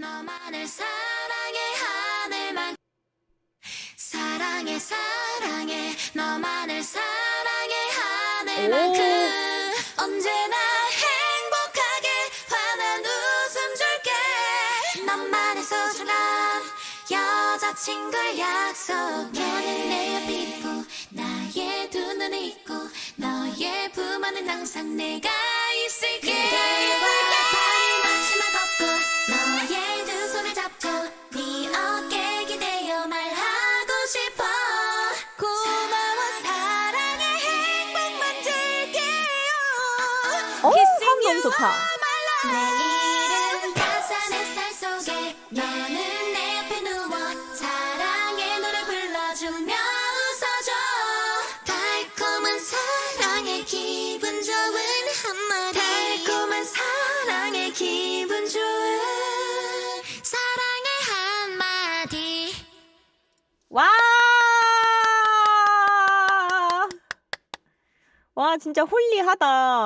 너만을 사랑해 하늘만. 사랑해 사랑해 너만을 사랑해 하늘만큼. 언제나 행복하게 환한 웃음 줄게. 너만의 소중한 여자친구를 약속해 너는 내 옆에 있고 나의 두 눈을 있고 너의 품 안엔 항상 내가 있을게 사랑의 한마디. 와! 와, 진짜 홀리하다.